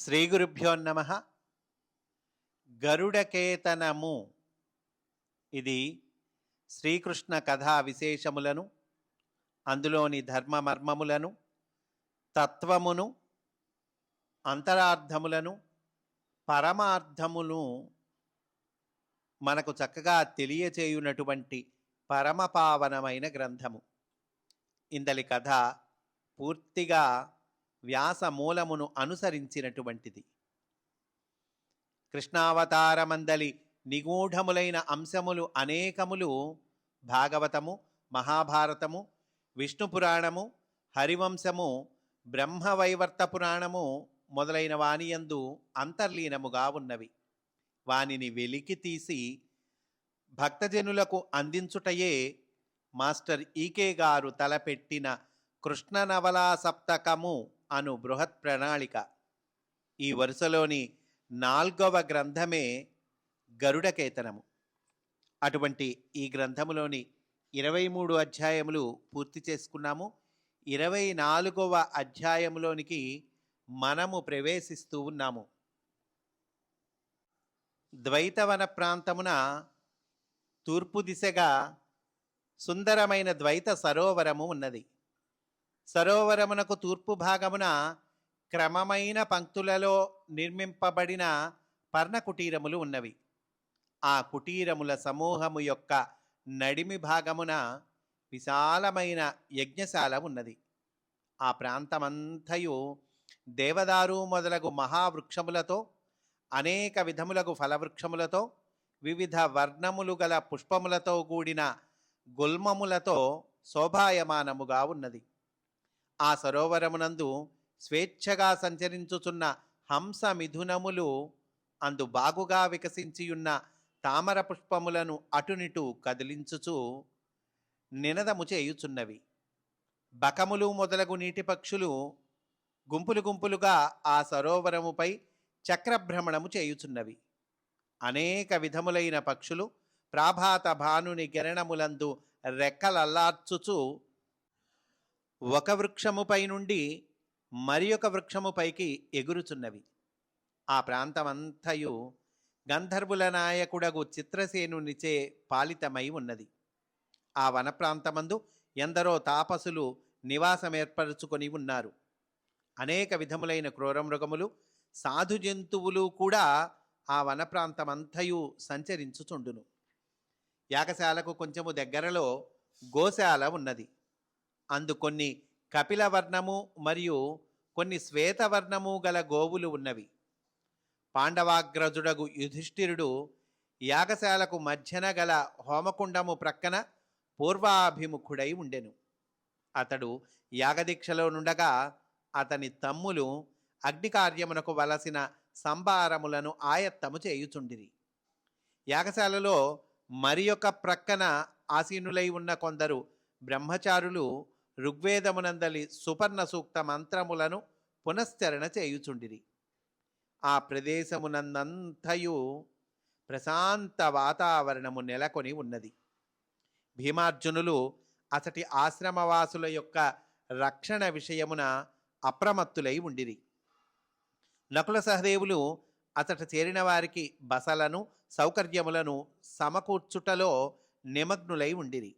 శ్రీ గురుభ్యో నమ. గరుడకేతనము. ఇది శ్రీకృష్ణ కథా విశేషములను అందులోని ధర్మ మర్మములను తత్వమును అంతరార్థములను పరమార్థమును మనకు చక్కగా తెలియచేయునటువంటి పరమపావనమైన గ్రంథము. ఇందలి కథ పూర్తిగా వ్యాస మూలమును అనుసరించినటువంటిది. కృష్ణావతారమందలి నిగూఢములైన అంశములు అనేకములు భాగవతము మహాభారతము విష్ణు పురాణము హరివంశము బ్రహ్మవైవర్త పురాణము మొదలైన వానియందు అంతర్లీనముగా ఉన్నవి. వానిని వెలికి తీసి భక్తజనులకు అందించుటయే మాస్టర్ ఈకే గారు తలపెట్టిన కృష్ణ నవలా సప్తకము అను బృహత్ ప్రణాళిక. ఈ వరుసలోని నాల్గవ గ్రంథమే గరుడకేతనము. అటువంటి ఈ గ్రంథములోని ఇరవై మూడు అధ్యాయములు పూర్తి చేసుకున్నాము. ఇరవై నాలుగవ అధ్యాయములోనికి మనము ప్రవేశిస్తూ ఉన్నాము. ద్వైతవన ప్రాంతమున తూర్పు దిశగా సుందరమైన ద్వైత సరోవరము ఉన్నది. సరోవరమునకు తూర్పు భాగమున క్రమమైన పంక్తులలో నిర్మింపబడిన పర్ణ కుటీరములు ఉన్నవి. ఆ కుటీరముల సమూహము యొక్క నడిమి భాగమున విశాలమైన యజ్ఞశాల ఉన్నది. ఆ ప్రాంతమంతయు దేవదారు మొదలగు మహావృక్షములతో అనేక విధములగు ఫలవృక్షములతో వివిధ వర్ణములు గల పుష్పములతో కూడిన గుల్మములతో శోభాయమానముగా ఉన్నది. ఆ సరోవరమునందు స్వేచ్ఛగా సంచరించుచున్న హంస మిథునములు అందు బాగుగా వికసించియున్న తామర పుష్పములను అటునిటు కదిలించుచు నినదము చేయుచున్నవి. బకములు మొదలగు నీటి పక్షులు గుంపులు గుంపులుగా ఆ సరోవరముపై చక్రభ్రమణము చేయుచున్నవి. అనేక విధములైన పక్షులు ప్రాభాత భానుని గరణములందు రెక్కలల్లార్చుచు ఒక వృక్షముపై నుండి మరి ఒక వృక్షముపైకి ఎగురుచున్నవి. ఆ ప్రాంతమంతయు గంధర్వుల నాయకుడగు చిత్రసేనునిచే పాలితమై ఉన్నది. ఆ వన ప్రాంతమందు ఎందరో తాపసులు నివాసమేర్పరచుకొని ఉన్నారు. అనేక విధములైన క్రూరమృగములు సాధు జంతువులు కూడా ఆ వన ప్రాంతమంతయు సంచరించుచుండును. యాగశాలకు కొంచెము దగ్గరలో గోశాల ఉన్నది. అందు కొన్ని కపిలవర్ణము మరియు కొన్ని శ్వేతవర్ణము గల గోవులు ఉన్నవి. పాండవాగ్రజుడగు యుధిష్ఠిరుడు యాగశాలకు మధ్యన గల హోమకుండము ప్రక్కన పూర్వాభిముఖుడై ఉండెను. అతడు యాగదీక్షలో నుండగా అతని తమ్ములు అగ్నికార్యమునకు వలసిన సంభారములను ఆయత్తము చేయుచుండిరి. యాగశాలలో మరి ప్రక్కన ఆసీనులై ఉన్న కొందరు బ్రహ్మచారులు ఋగ్వేదమునందలి సుపర్ణ సూక్త మంత్రములను పునశ్చరణ చేయుచుండిరి. ఆ ప్రదేశమునందంతయు ప్రశాంత వాతావరణము నెలకొని ఉన్నది. భీమార్జునులు అతటి ఆశ్రమవాసుల యొక్క రక్షణ విషయమున అప్రమత్తులై ఉండిరి. నకుల సహదేవులు అతట చేరిన వారికి బసలను సౌకర్యములను సమకూర్చుటలో నిమగ్నులై ఉండిరి.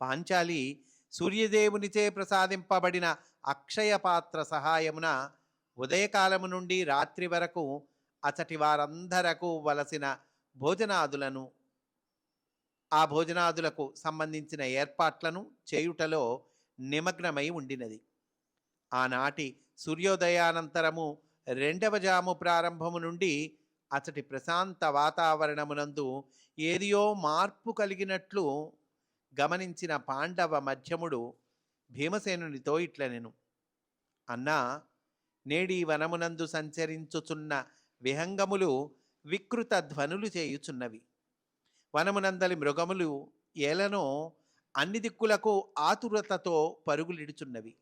పాంచాలి సూర్యదేవునిచే ప్రసాదింపబడిన అక్షయ పాత్ర సహాయమున ఉదయకాలము నుండి రాత్రి వరకు అచటి వారందరకు వలసిన భోజనాదులను ఆ భోజనాదులకు సంబంధించిన ఏర్పాట్లను చేయుటలో నిమగ్నమై ఉండినది. ఆనాటి సూర్యోదయానంతరము రెండవ జాము ప్రారంభము నుండి అతటి ప్రశాంత వాతావరణమునందు ఏదియో మార్పు కలిగినట్లు గమనించిన పాండవ మధ్యముడు భీమసేనునితో ఇట్లనెను అన్నా నేడి వనమునందు సంచరించుచున్న విహంగములు వికృత ధ్వనులు చేయుచున్నవి. వనమునందలి మృగములు ఏలనో అన్ని దిక్కులకు ఆతురతతో పరుగులిడుచున్నవి.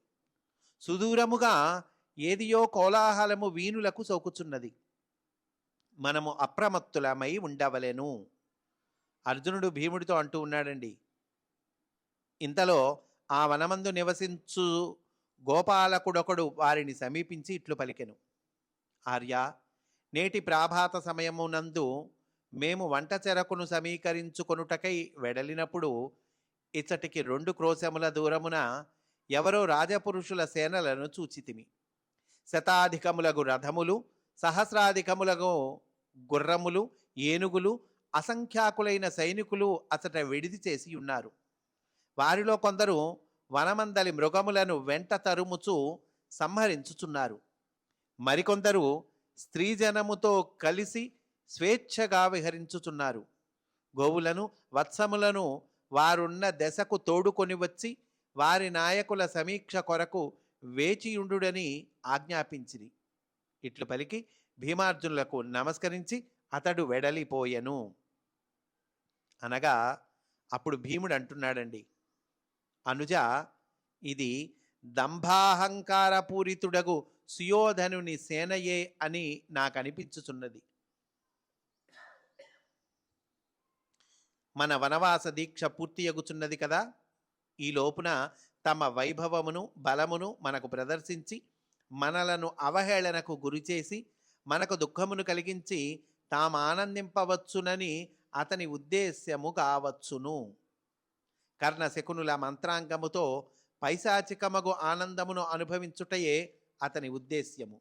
సుదూరముగా ఏదియో కోలాహలము వీణులకు సోకుచున్నది. మనము అప్రమత్తులమై ఉండవలెను. అర్జునుడు భీముడితో అంటూ ఉన్నాడండి ఇంతలో ఆ వనమందు నివసించు గోపాలకుడొకడు వారిని సమీపించి ఇట్లు పలికెను. ఆర్య నేటి ప్రాభాత సమయమునందు మేము వంట చెరకును సమీకరించుకొనుటకై వెడలినప్పుడు ఇచ్చటికి రెండు క్రోశముల దూరమున ఎవరో రాజపురుషుల సేనలను చూచితిమి. శతాధికములగు రథములు సహస్రాధికములగు గుర్రములు ఏనుగులు అసంఖ్యాకులైన సైనికులు అతట విడిది చేసి ఉన్నారు వారిలో కొందరు వనమందలి మృగములను వెంట తరుముచు సంహరించుచున్నారు. మరికొందరు స్త్రీజనముతో కలిసి స్వేచ్ఛగా విహరించుచున్నారు. గోవులను వత్సములను వారున్న దశకు తోడుకొని వచ్చి వారి నాయకుల సమీక్ష కొరకు వేచియుండుడని ఆజ్ఞాపించిరి. ఇట్లు పలికి భీమార్జునులకు నమస్కరించి అతడు వెడలిపోయెను. అనగా అప్పుడు భీముడు అంటున్నాడండి అనుజ ఇది దంభాహంకారపూరితుడగు సుయోధనుని సేనయే అని నాకు అనిపించుచున్నది మన వనవాస దీక్ష పూర్తియగుచున్నది కదా? ఈ లోపున తమ వైభవమును బలమును మనకు ప్రదర్శించి మనలను అవహేళనకు గురిచేసి మనకు దుఃఖమును కలిగించి తాము ఆనందింపవచ్చునని అతని ఉద్దేశ్యము కావచ్చును. కర్ణశకునుల మంత్రాంగముతో పైశాచికమగు ఆనందమును అనుభవించుటయే అతని ఉద్దేశ్యము.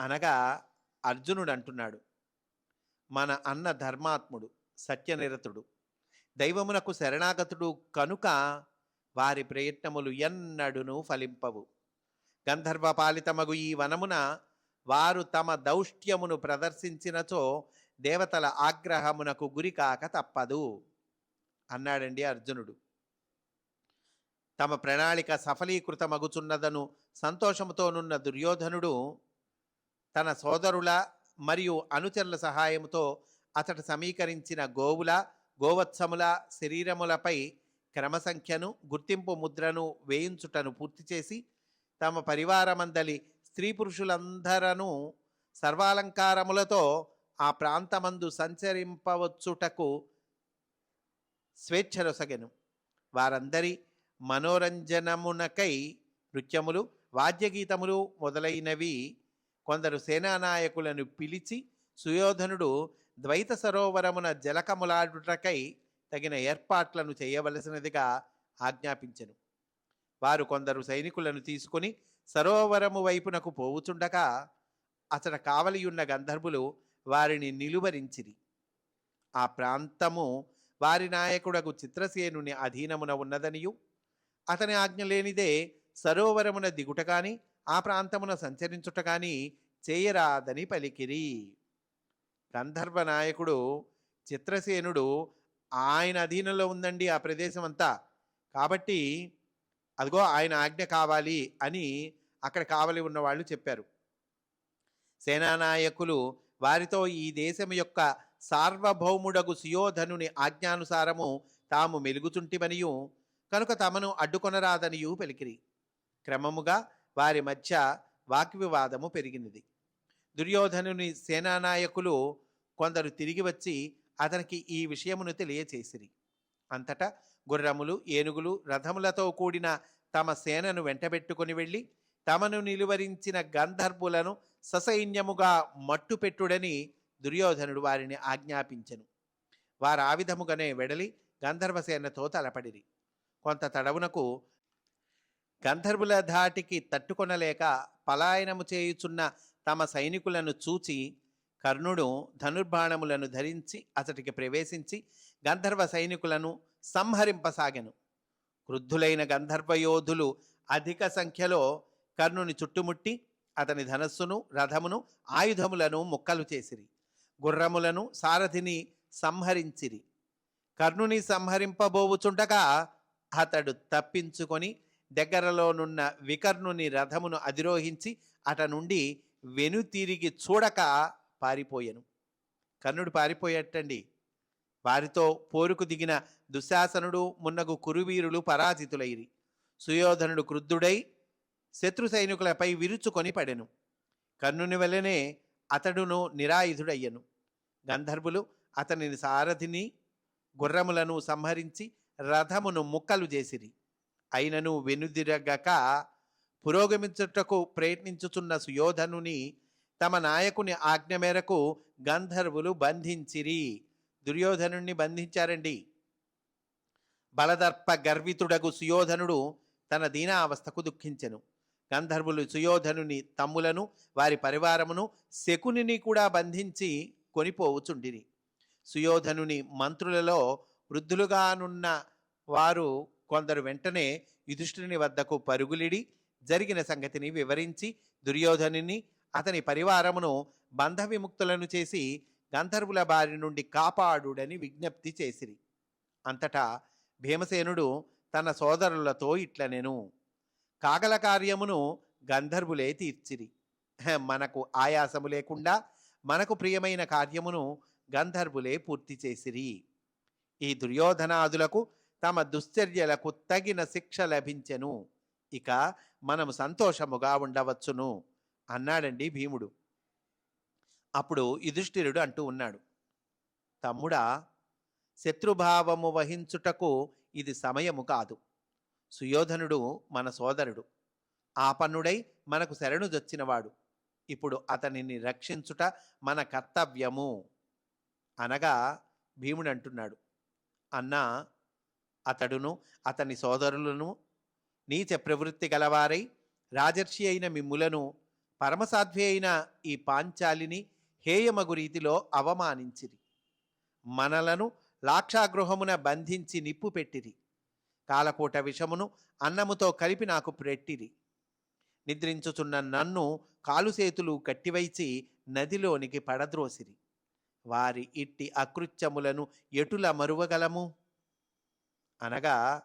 అనగా అర్జునుడు అంటున్నాడు మన అన్న ధర్మాత్ముడు సత్యనిరతుడు దైవమునకు శరణాగతుడు కనుక వారి ప్రయత్నములు ఎన్నడును ఫలింపవు. గంధర్వ పాలితమగు ఈ వనమున వారు తమ దౌష్ట్యమును ప్రదర్శించినచో దేవతల ఆగ్రహమునకు గురికాక తప్పదు. అన్నాడండి అర్జునుడు. తమ ప్రణాళిక సఫలీకృతమగుచున్నదను సంతోషముతోనున్న దుర్యోధనుడు తన సోదరుల మరియు అనుచరుల సహాయముతో అతడు సమీకరించిన గోవుల గోవత్సముల శరీరములపై క్రమసంఖ్యను గుర్తింపు ముద్రను వేయించుటను పూర్తి చేసి తమ పరివారమందలి స్త్రీ పురుషులందరను సర్వాలంకారములతో ఆ ప్రాంతమందు సంచరింపవచ్చుటకు స్వేచ్ఛరొసగెను. వారందరి మనోరంజనమునకై నృత్యములు వాద్యగీతములు మొదలైనవి కొందరు సేనానాయకులను పిలిచి సుయోధనుడు ద్వైత సరోవరమున జలకములాడుటకై తగిన ఏర్పాట్లను చేయవలసినదిగా ఆజ్ఞాపించెను. వారు కొందరు సైనికులను తీసుకొని సరోవరము వైపునకు పోవుచుండగా అతడ కావలియున్న గంధర్వులు వారిని నిలువరించిరి. ఆ ప్రాంతము వారి నాయకుడగు చిత్రసేనుని అధీనమున ఉన్నదనియు అతని ఆజ్ఞ లేనిదే సరోవరమున దిగుట కానీ ఆ ప్రాంతమున సంచరించుట కానీ చేయరాదని పలికిరి. గంధర్వ నాయకుడు చిత్రసేనుడు ఆయన అధీనంలో ఉందండి ఆ ప్రదేశం అంతా కాబట్టి అదిగో ఆయన ఆజ్ఞ కావాలి అని అక్కడ కావలి ఉన్నవాళ్ళు చెప్పారు. సేనానాయకులు వారితో ఈ దేశం యొక్క సార్వభౌముడగు సుయోధనుని ఆజ్ఞానుసారము తాము మెలుగుచుంటిమనియు కనుక తమను అడ్డుకొనరాదనియు పలికిరి. క్రమముగా వారి మధ్య వాక్వివాదము పెరిగినది. దుర్యోధనుని సేనానాయకులు కొందరు తిరిగి వచ్చి అతనికి ఈ విషయమును తెలియచేసిరి. అంతటా గుర్రములు ఏనుగులు రథములతో కూడిన తమ సేనను వెంటబెట్టుకొని వెళ్ళి తమను నిలువరించిన గంధర్వులను ససైన్యముగా మట్టుపెట్టుడని దుర్యోధనుడు వారిని ఆజ్ఞాపించెను. వారు ఆ విధముగానే వెడలి గంధర్వసేనతో తలపడిరి కొంత తడవునకు గంధర్వుల ధాటికి తట్టుకొనలేక పలాయనము చేయుచున్న తమ సైనికులను చూచి కర్ణుడు ధనుర్బాణములను ధరించి అతడికి ప్రవేశించి గంధర్వ సైనికులను సంహరింపసాగెను. క్రుద్ధులైన గంధర్వ యోధులు అధిక సంఖ్యలో కర్ణుని చుట్టుముట్టి అతని ధనస్సును రథమును ఆయుధములను ముక్కలు చేసిరి. గుర్రములను సారథిని సంహరించిరి. కర్ణుని సంహరింపబోవుచుండగా అతడు తప్పించుకొని దగ్గరలోనున్న వికర్ణుని రథమును అధిరోహించి అట నుండి వెనుతిరిగి చూడక పారిపోయెను. కర్ణుడు పారిపోయేటండి. వారితో పోరుకు దిగిన దుశ్శాసనుడు మున్నగు కురువీరులు పరాజితులైరి. సుయోధనుడు క్రుద్ధుడై శత్రు సైనికులపై విరుచుకొని పడెను. కర్ణుని వలనే అతడును నిరాయుధుడయ్యను. గంధర్వులు అతనిని సారథిని గుర్రములను సంహరించి రథమును ముక్కలు చేసిరి. అయినను వెనుదిరగక పురోగమించుటకు ప్రయత్నించుచున్న సుయోధనుని తమ నాయకుని ఆజ్ఞ మేరకు గంధర్వులు బంధించిరి. దుర్యోధనుణ్ణి బంధించారండి. బలదర్ప గర్వితుడగు సుయోధనుడు తన దీనావస్థకు దుఃఖించెను. గంధర్వులు సుయోధనుని తమ్ములను వారి పరివారమును శకునిని కూడా బంధించి కొనిపోవుచుండిరి. సుయోధనుని మంత్రులలో వృద్ధులుగానున్న వారు కొందరు వెంటనే యుధిష్ఠుని వద్దకు పరుగులిడి జరిగిన సంగతిని వివరించి దుర్యోధనుని అతని పరివారమును బంధ విముక్తులను చేసి గంధర్వుల బారి నుండి కాపాడుడని విజ్ఞప్తి చేసిరి. అంతటా భీమసేనుడు తన సోదరులతో ఇట్లనెను. కాగల కార్యమును గంధర్వులే తీర్చిరి. హె, మనకు ఆయాసము లేకుండా మనకు ప్రియమైన కార్యమును గంధర్వులే పూర్తి చేసిరి. ఈ దుర్యోధనాదులకు తమ దుశ్చర్యలకు తగిన శిక్ష లభించెను. ఇక మనము సంతోషముగా ఉండవచ్చును అన్నాడండి భీముడు. అప్పుడు యుధిష్ఠిరుడు అంటూ ఉన్నాడు తమ్ముడా శత్రుభావము వహించుటకు ఇది సమయము కాదు. సుయోధనుడు మన సోదరుడు. ఆపన్నుడై మనకు శరణు దొచ్చినవాడు ఇప్పుడు అతనిని రక్షించుట మన కర్తవ్యము. అనగా భీముడు అంటున్నాడు. అన్నా అతడును అతని సోదరులను నీచ ప్రవృత్తి గలవారై రాజర్షి అయిన మిమ్ములను పరమసాధ్వి అయిన ఈ పాంచాలిని హేయమగు రీతిలో అవమానించిరి. మనలను లాక్షాగృహమున బంధించి నిప్పు పెట్టిరి. కాలకోట విషమును అన్నముతో కలిపి నాకు పెట్టిరి. నిద్రించుచున్న నన్ను కాలుసేతులు కట్టివైచి నదిలోనికి పడద్రోసిరి. వారి ఇట్టి అకృత్యములను ఎటుల మరువగలము? అనగా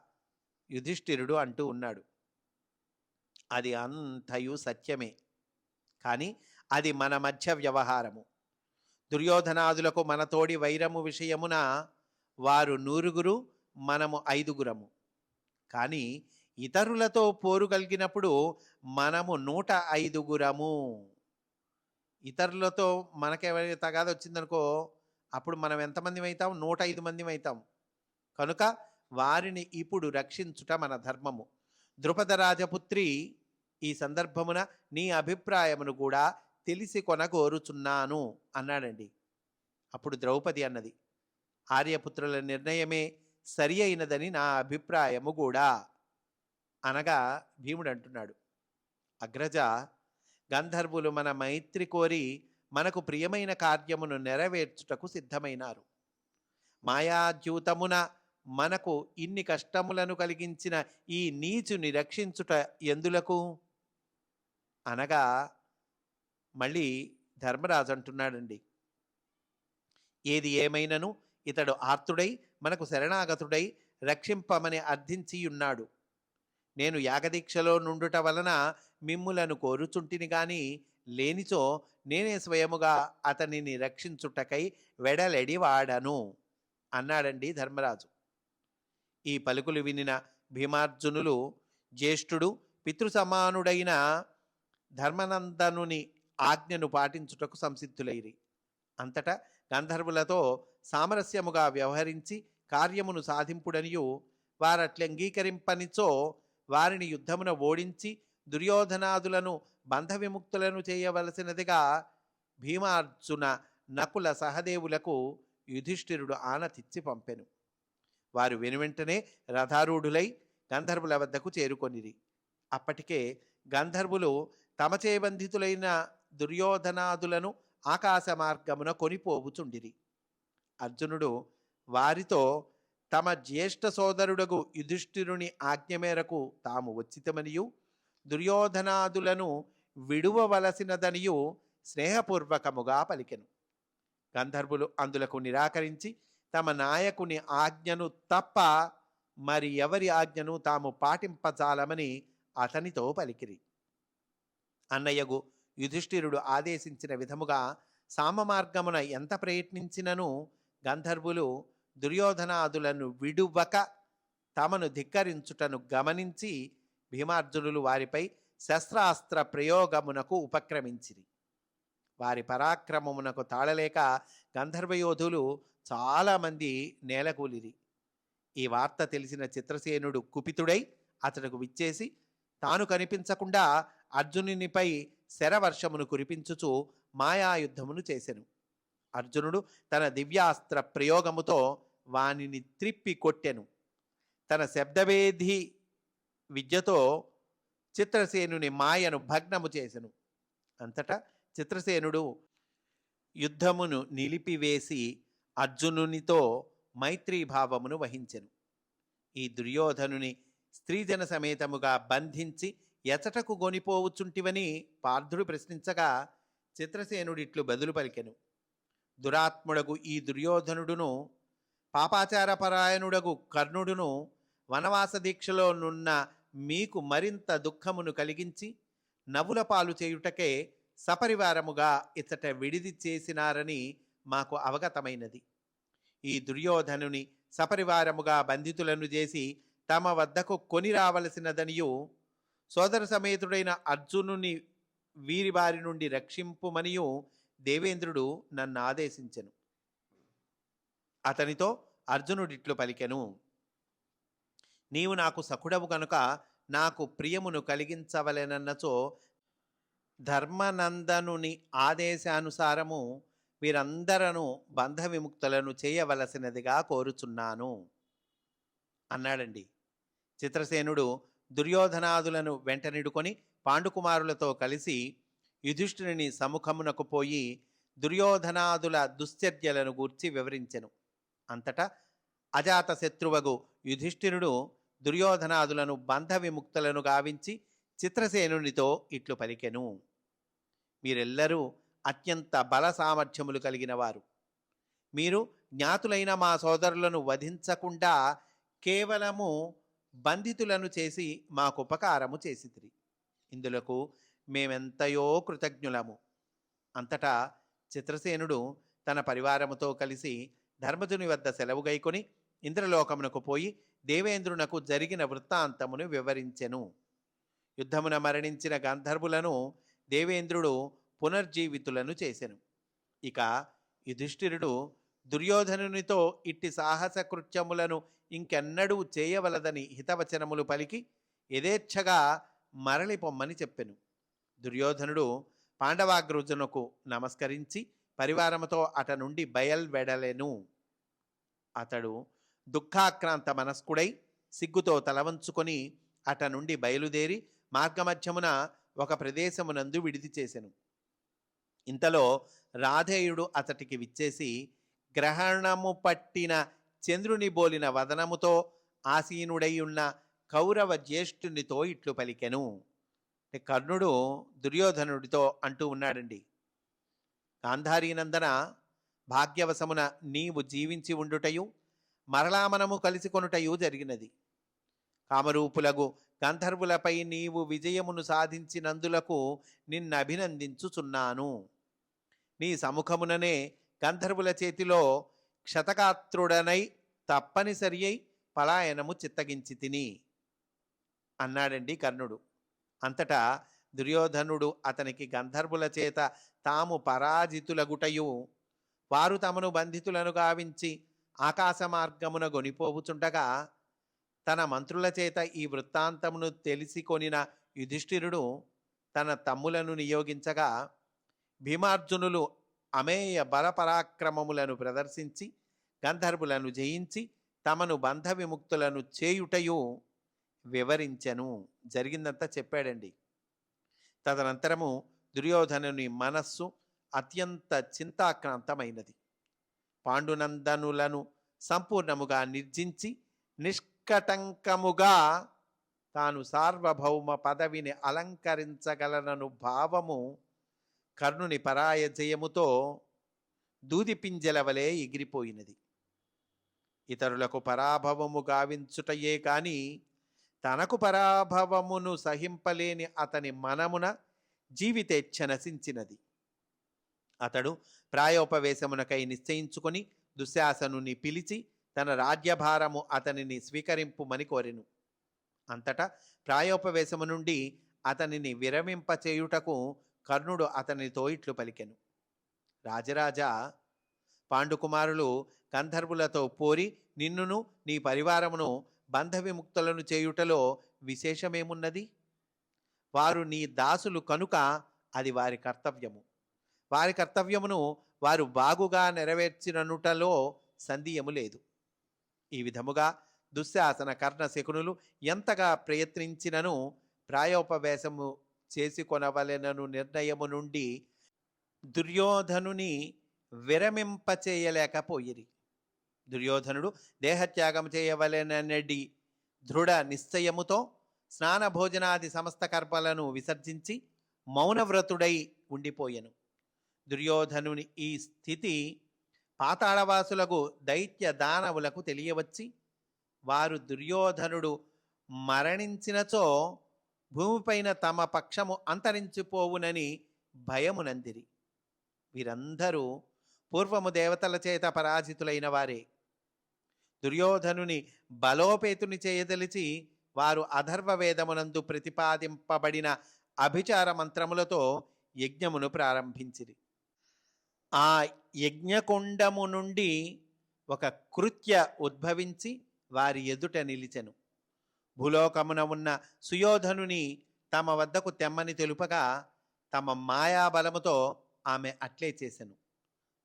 యుధిష్ఠిరుడు అంటూ ఉన్నాడు. అది అంతయు సత్యమే. కానీ అది మన మధ్య వ్యవహారము. దుర్యోధనాదులకు మనతోడి వైరము విషయమున వారు నూరుగురు మనము ఐదుగురము. కానీ ఇతరులతో పోరు కలిగినప్పుడు మనము నూట ఐదుగురము. ఇతరులతో మనకెవరి తగాద వచ్చిందనుకో అప్పుడు మనం ఎంతమంది అవుతాం నూట ఐదు మంది అవుతాం కనుక వారిని ఇప్పుడు రక్షించుట మన ధర్మము. ద్రుపద రాజపుత్రి ఈ సందర్భమున నీ అభిప్రాయమును కూడా తెలిసి కొనగోరుచున్నాను అన్నాడండి. అప్పుడు ద్రౌపది అన్నది. ఆర్యపుత్రుల నిర్ణయమే సరి అయినదని నా అభిప్రాయము కూడా అనగా భీముడు అంటున్నాడు అగ్రజ గంధర్వులు మన మైత్రి కోరి మనకు ప్రియమైన కార్యమును నెరవేర్చుటకు సిద్ధమైనారు. మాయాద్యూతమున మనకు ఇన్ని కష్టములను కలిగించిన ఈ నీచుని రక్షించుట ఎందులకు? అనగా మళ్ళీ ధర్మరాజు అంటున్నాడండి. ఏది ఏమైనను ఇతడు ఆర్తుడై మనకు శరణాగతుడై రక్షింపమని అర్థించియున్నాడు. నేను యాగదీక్షలో నుండుట వలన మిమ్ములను కోరుచుంటిని గాని లేనిచో నేనే స్వయముగా అతనిని రక్షించుటకై వెడలెడి వాడను అన్నాడండి ధర్మరాజు. ఈ పలుకులు వినిన భీమార్జునులు జ్యేష్ఠుడు పితృసమానుడైన ధర్మనందనుని ఆజ్ఞను పాటించుటకు సంసిద్ధులైరి. అంతటా గంధర్వులతో సామరస్యముగా వ్యవహరించి కార్యమును సాధింపుడనియు వారట్ల అంగీకరింపనిచో వారిని యుద్ధమున ఓడించి దుర్యోధనాదులను బంధ విముక్తులను చేయవలసినదిగా భీమార్జున నకుల సహదేవులకు యుధిష్ఠిరుడు ఆనతిచ్చి పంపెను. వారు వెనువెంటనే రథారూఢులై గంధర్వుల వద్దకు చేరుకొనిరి. అప్పటికే గంధర్వులు తమచే బంధితులైన దుర్యోధనాదులను ఆకాశ మార్గమున కొనిపోవుచుండిరి. అర్జునుడు వారితో తమ జ్యేష్ఠ సోదరుడగు యుధిష్ఠిరుని ఆజ్ఞ మేరకు తాము వచ్చితమనియు దుర్యోధనాదులను విడువవలసినదనియు స్నేహపూర్వకముగా పలికెను. గంధర్వులు అందులకు నిరాకరించి తమ నాయకుని ఆజ్ఞను తప్ప మరి ఎవరి ఆజ్ఞను తాము పాటింపచాలమని అతనితో పలికిరి. అన్నయ్యగు యుధిష్ఠిరుడు ఆదేశించిన విధముగా సామమార్గమున ఎంత ప్రయత్నించినను గంధర్వులు దుర్యోధనాదులను విడువక తమను ధిక్కరించుటను గమనించి భీమార్జునులు వారిపై శస్త్రాస్త్ర ప్రయోగమునకు ఉపక్రమించిరి. వారి పరాక్రమమునకు తాళలేక గంధర్వయోధులు చాలామంది నేలకూలిరి. ఈ వార్త తెలిసిన చిత్రసేనుడు కుపితుడై అతడుకు విచ్చేసి తాను కనిపించకుండా అర్జునునిపై శరవర్షమును కురిపించుచు మాయాయుద్ధమును చేసెను. అర్జునుడు తన దివ్యాస్త్ర ప్రయోగముతో వానిని త్రిప్పి కొట్టెను. తన శబ్దవేధి విద్యతో చిత్రసేనుని మాయను భగ్నము చేసెను. అంతటా చిత్రసేనుడు యుద్ధమును నిలిపివేసి అర్జునునితో మైత్రీభావమును వహించెను. ఈ దుర్యోధనుని స్త్రీజన సమేతముగా బంధించి ఎచటకు గొనిపోవుచుంటివని పార్థుడు ప్రశ్నించగా చిత్రసేనుడిట్లు బదులు పలికెను. దురాత్ముడగు ఈ దుర్యోధనుడును పాపాచారపరాయణుడగు కర్ణుడును వనవాస దీక్షలో నున్న మీకు మరింత దుఃఖమును కలిగించి నవ్వుల పాలు చేయుటకే సపరివారముగా ఇచ్చట విడిది చేసినారని మాకు అవగతమైనది. ఈ దుర్యోధనుని సపరివారముగా బంధితులను చేసి తమ వద్దకు కొని రావలసినదనియు సోదర సమేతుడైన అర్జునుని వీరి బారి నుండి రక్షింపుమనియు దేవేంద్రుడు నన్ను ఆదేశించెను. అతనితో అర్జునుడిట్లు పలికెను. నీవు నాకు సఖుడవు గనుక నాకు ప్రియమును కలిగించవలెనన్నచో ధర్మనందనుని ఆదేశానుసారము వీరందరను బంధ విముక్తులను చేయవలసినదిగా కోరుచున్నాను. అన్నాడండి. చిత్రసేనుడు దుర్యోధనాదులను వెంటనిడుకొని పాండుకుమారులతో కలిసి యుధిష్ఠిరుని సముఖమునకు పోయి దుర్యోధనాదుల దుశ్చర్యలను గూర్చి వివరించెను. అంతటా అజాత శత్రువగు యుధిష్ఠిరుడు దుర్యోధనాదులను బంధ విముక్తులను గావించి చిత్రసేనునితో ఇట్లు పలికెను. మీరెల్లరూ అత్యంత బల సామర్థ్యములు కలిగిన వారు మీరు జ్ఞాతులైన మా సోదరులను వధించకుండా కేవలము బంధితులను చేసి మాకు ఉపకారము చేసితిరి. ఇందులకు మేమెంతయో కృతజ్ఞులము. అంతటా చిత్రసేనుడు తన పరివారముతో కలిసి ధర్మజుని వద్ద సెలవు గైకొని ఇంద్రలోకమునకు పోయి దేవేంద్రునకు జరిగిన వృత్తాంతమును వివరించెను. యుద్ధమున మరణించిన గంధర్వులను దేవేంద్రుడు పునర్జీవితులను చేసెను. ఇక యుధిష్ఠిరుడు దుర్యోధనునితో ఇట్టి సాహస కృత్యములను ఇంకెన్నడూ చేయవలదని హితవచనములు పలికి యథేచ్ఛగా మరలిపొమ్మని చెప్పెను. దుర్యోధనుడు పాండవాగ్రజునకు నమస్కరించి పరివారముతో అట నుండి బయల్వెడలెను. అతడు దుఃఖాక్రాంత మనస్కుడై సిగ్గుతో తలవంచుకొని అట నుండి బయలుదేరి మార్గమధ్యమున ఒక ప్రదేశమునందు విడిది చేసెను. ఇంతలో రాధేయుడు అతటికి విచ్చేసి గ్రహణము పట్టిన చంద్రుని బోలిన వదనముతో ఆసీనుడై ఉన్న కౌరవ జ్యేష్ఠునితో ఇట్లు పలికెను. కర్ణుడు దుర్యోధనుడితో అంటూ ఉన్నాడండి. గాంధారీనందన భాగ్యవశమున నీవు జీవించి ఉండుటయు మరలా మనము కలిసి కొనుటయు జరిగినది. కామరూపులగు గంధర్వులపై నీవు విజయమును సాధించినందులకు నిన్న అభినందించుచున్నాను. నీ సముఖముననే గంధర్వుల చేతిలో క్షతకాత్రుడనై తప్పనిసరి అయి పలాయనము చిత్తగించి తిని అన్నాడండి కర్ణుడు. అంతటా దుర్యోధనుడు అతనికి గంధర్వుల చేత తాము పరాజితులగుటయు. వారు తమను బంధితులను గావించి ఆకాశ మార్గమున గొనిపోవుచుండగా తన మంత్రుల చేత ఈ వృత్తాంతమును తెలిసి కొనిన యుధిష్ఠిరుడు తన తమ్ములను నియోగించగా భీమార్జునులు అమేయ బలపరాక్రమములను ప్రదర్శించి గంధర్వులను జయించి తమను బంధ విముక్తులను చేయుటయు. వివరించెను. జరిగిందంతా చెప్పాడండి. తదనంతరము దుర్యోధనుని మనస్సు అత్యంత చింతాక్రాంతమైనది. పాండునందనులను సంపూర్ణముగా నిర్జించి నిష్కటంకముగా తాను సార్వభౌమ పదవిని అలంకరించగలనను భావము కర్ణుని పరాయజయముతో దూదిపింజల వలె ఎగిరిపోయినది. ఇతరులకు పరాభవము గావించుటయే కాని తనకు పరాభవమును సహింపలేని అతని మనమున జీవితేచ్ఛ నశించినది అతడు ప్రాయోపవేశమునకై నిశ్చయించుకొని దుశ్శాసనుని పిలిచి తన రాజ్యభారము అతనిని స్వీకరింపుమని కోరెను. అంతటా ప్రాయోపవేశము నుండి అతనిని విరమింపచేయుటకు కర్ణుడు అతనితో ఇట్లు పలికెను. రాజరాజా పాండుకుమారులు గంధర్వులతో పోరి నిన్నును నీ పరివారమును బంధ విముక్తులను చేయుటలో విశేషమేమున్నది? వారు నీ దాసులు కనుక అది వారి కర్తవ్యము. వారి కర్తవ్యమును వారు బాగుగా నెరవేర్చిననుటలో సందేహము లేదు. ఈ విధముగా దుశ్శాసన కర్ణ శకునులు ఎంతగా ప్రయత్నించినను ప్రాయోపవేశము చేసుకొనవలెనను నిర్ణయము నుండి దుర్యోధనుని విరమింపచేయలేకపోయిరి. దుర్యోధనుడు దేహత్యాగం చేయవలెననడి దృఢ నిశ్చయముతో స్నాన భోజనాది సమస్త కర్పలను విసర్జించి మౌనవ్రతుడై ఉండిపోయెను. దుర్యోధనుని ఈ స్థితి పాతాళవాసులకు దైత్య దానవులకు తెలియవచ్చి వారు దుర్యోధనుడు మరణించినచో భూమిపైన తమ పక్షము అంతరించిపోవునని భయమునందిరి. వీరందరూ పూర్వము దేవతల చేత పరాజితులైన వారే. దుర్యోధనుని బలోపేతుని చేయదలిచి వారు అధర్వ వేదమునందు ప్రతిపాదింపబడిన అభిచార మంత్రములతో యజ్ఞమును ప్రారంభించిరి. ఆ యజ్ఞకుండము నుండి ఒక కృత్య ఉద్భవించి వారి ఎదుట నిలిచెను. భూలోకమున ఉన్న సుయోధనుని తమ వద్దకు తెమ్మని తెలుపగా తమ మాయాబలముతో ఆమె అట్లే చేసెను.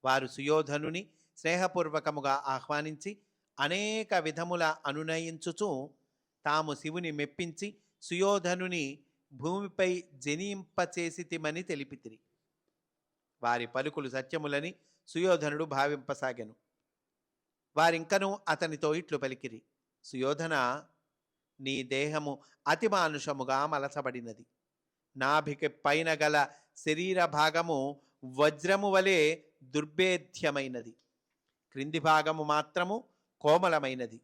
వారు సుయోధనుని స్నేహపూర్వకముగా ఆహ్వానించి అనేక విధముల అనునయించుచు తాము శివుని మెప్పించి సుయోధనుని భూమిపై జనింపచేసితిమని తెలిపితిరి. వారి పలుకులు సత్యములని సుయోధనుడు భావింపసాగెను. వారింకను అతనితో ఇట్లు పలికిరి. సుయోధన నీ దేహము అతిమానుషముగా మలసబడినది మలచబడినది. నాభికి పైన గల శరీర భాగము వజ్రము వలె దుర్భేద్యమైనది. క్రింది భాగము మాత్రము కోమలమైనది.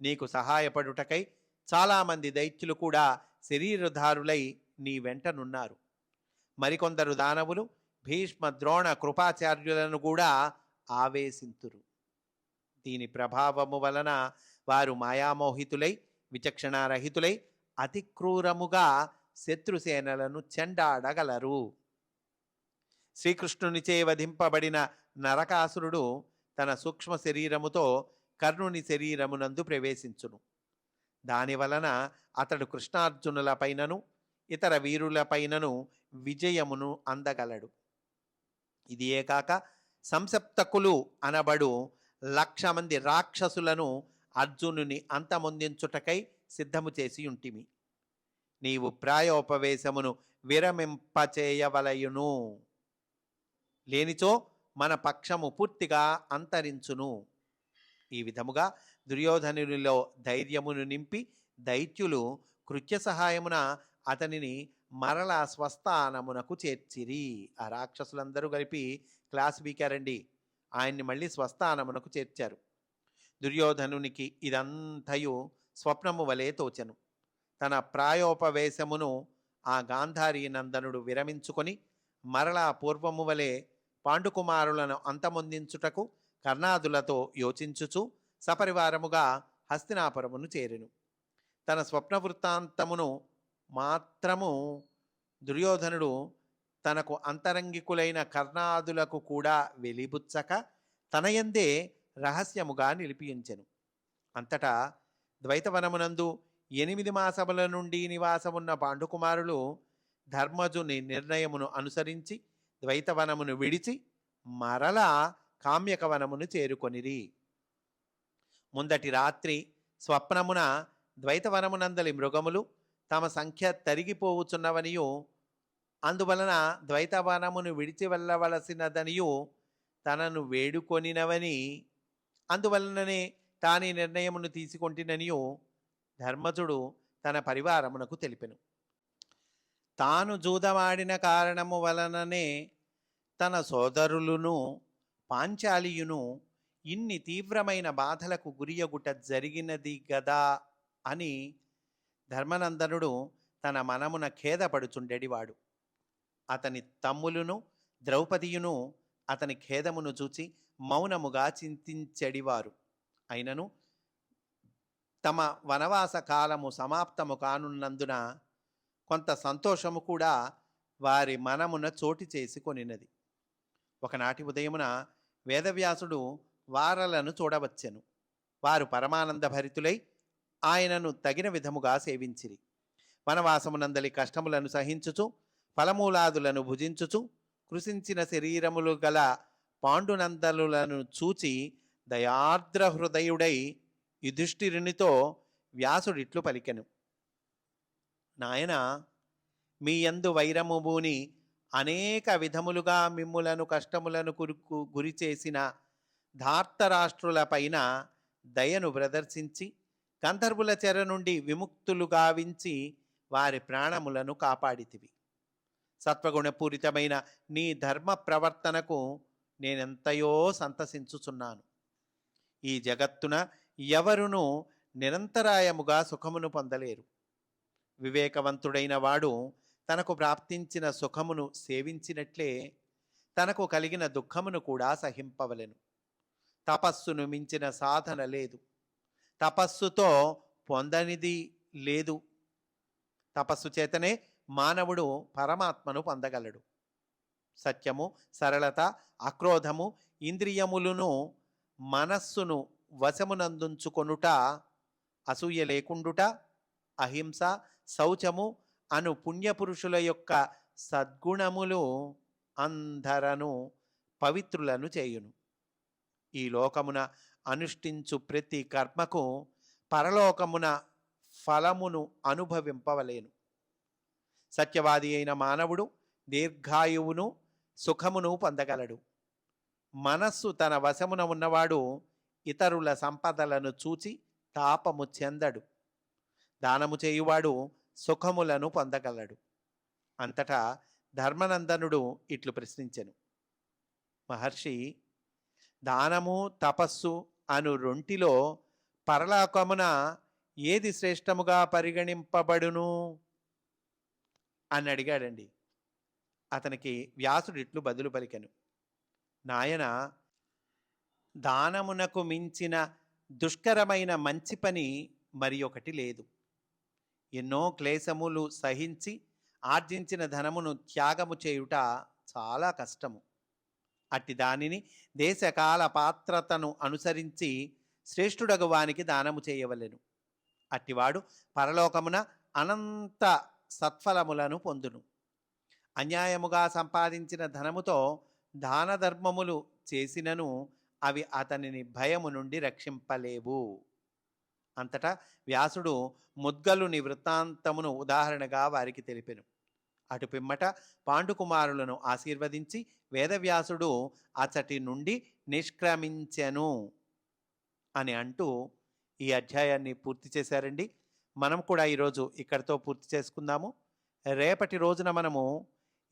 నీకు సహాయపడుటకై చాలామంది దైత్యులు కూడా శరీరధారులై నీ వెంటనున్నారు మరికొందరు దానవులు భీష్మ ద్రోణ కృపాచార్యులను కూడా ఆవేశింతురు. దీని ప్రభావము వలన వారు మాయామోహితులై విచక్షణారహితులై అతి క్రూరముగా శత్రుసేనలను చెండాడగలరు. శ్రీకృష్ణునిచే వధింపబడిన నరకాసురుడు తన సూక్ష్మ శరీరముతో కర్ణుని శరీరమునందు ప్రవేశించును. దాని వలన అతడు కృష్ణార్జునుల పైనను ఇతర వీరులపైనను విజయమును అందగలడు. ఇదియే కాక సంసప్తకులు అనబడు లక్ష మంది రాక్షసులను అర్జునుని అంతమొందించుటకై సిద్ధము చేసి ఉంటిమి నీవు ప్రాయోపవేశమును విరమింపచేయవలయును. లేనిచో మన పక్షము పూర్తిగా అంతరించును. ఈ విధముగా దుర్యోధనునిలో ధైర్యమును నింపి దైత్యులు కృత్య సహాయమున అతనిని మరల స్వస్థానమునకు చేర్చిరి. ఆ రాక్షసులందరూ కలిపి క్లాస్ బీకారండి ఆయన్ని మళ్ళీ స్వస్థానమునకు చేర్చారు. దుర్యోధనునికి ఇదంతయు స్వప్నము వలె తోచెను. తన ప్రాయోపవేశమును ఆ గాంధారీ నందనుడు విరమించుకొని మరలా పూర్వము వలె పాండుకుమారులను అంతమొందించుటకు కర్ణాదులతో యోచించుచు సపరివారముగా హస్తినాపురమును చేరెను. తన స్వప్న వృత్తాంతమును మాత్రము దుర్యోధనుడు తనకు అంతరంగికులైన కర్ణాదులకు కూడా వెలిబుచ్చక తనయందే రహస్యముగా నిలిపించెను అంతటా ద్వైతవనమునందు ఎనిమిది మాసముల నుండి నివాసమున్న పాండుకుమారులు ధర్మజుని నిర్ణయమును అనుసరించి ద్వైతవనమును విడిచి మరలా కామ్యకవనమును చేరుకొనిరి. ముందటి రాత్రి స్వప్నమున ద్వైతవనమునందలి మృగములు తమ సంఖ్య తరిగిపోవుచున్నవనియు అందువలన ద్వైతవనమును విడిచి వెళ్ళవలసినదనియు తనను వేడుకొనినవని అందువలననే తాని నిర్ణయమును తీసుకొంటిననియు ధర్మజుడు తన పరివారమునకు తెలిపెను. తాను జూదమాడిన కారణము వలననే తన సోదరులను పాంచాలియును ఇన్ని తీవ్రమైన బాధలకు గురియగుట జరిగినది గదా అని ధర్మనందనుడు తన మనమున ఖేదపడుచుండెడివాడు. అతని తమ్ములును ద్రౌపదియును అతని ఖేదమును చూచి మౌనముగా చింతించెడివారు. అయినను తమ వనవాస కాలము సమాప్తము కానున్నందున కొంత సంతోషము కూడా వారి మనమున చోటు చేసుకొనినది ఒకనాటి ఉదయమున వేదవ్యాసుడు వారలను చూడవచ్చెను. వారు పరమానంద భరితులై ఆయనను తగిన విధముగా సేవించిరి. వనవాసమునందలి కష్టములను సహించుచు ఫలమూలాదులను భుజించుచు కృషించిన శరీరములు గల పాండునందలులను చూచి దయార్ద్ర హృదయుడై యుధిష్ఠిరునితో వ్యాసుడిట్లు పలికెను. నాయన మీ యందు వైరము బూని అనేక విధములుగా మిమ్ములను కష్టములను కురుకు గురి చేసిన ధార్తరాష్ట్రులపైన దయను ప్రదర్శించి గంధర్వుల చెర నుండి విముక్తులు గావించి వారి ప్రాణములను కాపాడితివి. సత్వగుణపూరితమైన నీ ధర్మ ప్రవర్తనకు నేనెంతయో సంతసించుచున్నాను. ఈ జగత్తున ఎవరును నిరంతరాయముగా సుఖమును పొందలేరు. వివేకవంతుడైన వాడు తనకు ప్రాప్తించిన సుఖమును సేవించినట్లే తనకు కలిగిన దుఃఖమును కూడా సహింపవలెను. తపస్సును మించిన సాధన లేదు. తపస్సుతో పొందనిది లేదు. తపస్సు చేతనే మానవుడు పరమాత్మను పొందగలడు. సత్యము సరళత అక్రోధము ఇంద్రియములను మనస్సును వశమునందుంచుకొనుట అసూయ లేకుండుట అహింస శౌచము అను పుణ్యపురుషుల యొక్క సద్గుణములు అందరను పవిత్రులను చేయును. ఈ లోకమున అనుష్ఠించు ప్రతి కర్మకు పరలోకమున ఫలమును అనుభవింపవలేను. సత్యవాది అయిన మానవుడు దీర్ఘాయువును సుఖమును పొందగలడు. మనస్సు తన వశమున ఉన్నవాడు ఇతరుల సంపదలను చూచి తాపము చెందడు. దానము చేయువాడు సుఖములను పొందగలడు. అంతటా ధర్మనందనుడు ఇట్లు ప్రశ్నించెను. మహర్షి దానము తపస్సు అను రొంటిలో పరలోకమున ఏది శ్రేష్టముగా పరిగణింపబడును? అని అడిగాడండి. అతనికి వ్యాసుడు ఇట్లు బదులు పలికెను. నాయన దానమునకు మించిన దుష్కరమైన మంచి పని మరి ఒకటి లేదు. ఎన్నో క్లేశములు సహించి ఆర్జించిన ధనమును త్యాగము చేయుట చాలా కష్టము. అట్టి దానిని దేశకాల పాత్రతను అనుసరించి శ్రేష్ఠుడగు వానికి దానము చేయవలెను. అట్టివాడు పరలోకమున అనంత సత్ఫలములను పొందును. అన్యాయముగా సంపాదించిన ధనముతో దాన ధర్మములు చేసినను అవి అతనిని భయము నుండి రక్షింపలేవు. అంతటా వ్యాసుడు ముద్గలుని వృత్తాంతమును ఉదాహరణగా వారికి తెలిపెను. అటు పిమ్మట పాండుకుమారులను ఆశీర్వదించి వేదవ్యాసుడు అచటి నుండి నిష్క్రమించెను అని అంటూ ఈ అధ్యాయాన్ని పూర్తి చేశారండి. మనం కూడా ఈరోజు ఇక్కడితో పూర్తి చేసుకుందాము. రేపటి రోజున మనము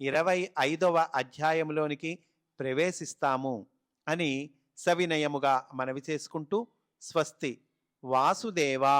ఇరవై ఐదవ అధ్యాయంలోనికి ప్రవేశిస్తాము అని సవినయముగా మనవి చేసుకుంటూ స్వస్తి. వాసుదేవా